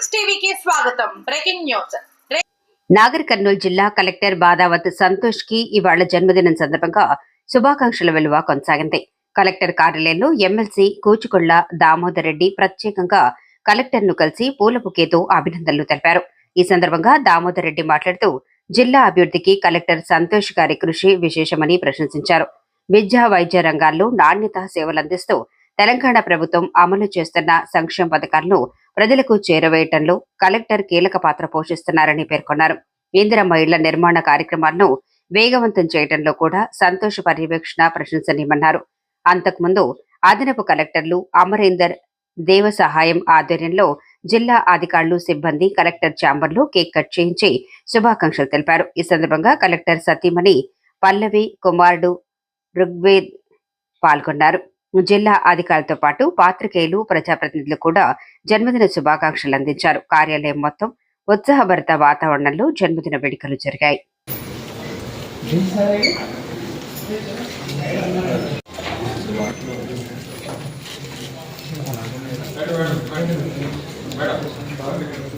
స్వాగతం. Breaking news Nagar Kurnool జిల్లా collector Badavath సంతోష్కి ఇవాళ జన్మదినం సందర్భంగా శుభాకాంక్షల విలువ కొనసాగింది. కలెక్టర్ కార్యాలయంలో ఎమ్మెల్సీ కూచుకొళ్ళ దామోదర్ రెడ్డి ప్రత్యేకంగా కలెక్టర్ను కలిసి పూల బుకేతో అభినందనలు తెలిపారు. ఈ సందర్భంగా దామోదర్ రెడ్డి మాట్లాడుతూ జిల్లా అభివృద్ధికి కలెక్టర్ సంతోష్ గారి కృషి విశేషమని ప్రశంసించారు. విద్యా వైద్య రంగాల్లో నాణ్యత సేవలందిస్తూ తెలంగాణ ప్రభుత్వం అమలు చేస్తున్న సంక్షేమ పథకాలను ప్రజలకు చేరవేయటంలో కలెక్టర్ కీలక పాత్ర పోషిస్తున్నారని పేర్కొన్నారు. ఇందిరమ్మ ఇళ్ళ నిర్మాణ కార్యక్రమాలను వేగవంతం చేయడంలో కూడా సంతోష పర్యవేక్షణ ప్రశంసనీయమన్నారు. అంతకుముందు అదనపు కలెక్టర్లు అమరేందర్ దేవ సహాయం ఆధ్వర్యంలో జిల్లా అధికారులు సిబ్బంది కలెక్టర్ ఛాంబర్లో కేక్ కట్ చేయించి శుభాకాంక్షలు తెలిపారు. ఈ సందర్భంగా కలెక్టర్ సతీమణి పల్లవి కుమారుడు ఋగ్వేద్ పాల్గొన్నారు. జిల్లా అధికారులతో పాటు పాత్రికేయులు ప్రజాప్రతినిధులు కూడా జన్మదిన శుభాకాంక్షలు అందించారు. కార్యాలయం మొత్తం ఉత్సాహభరిత వాతావరణంలో జన్మదిన వేడుకలు జరిగాయి. మేడం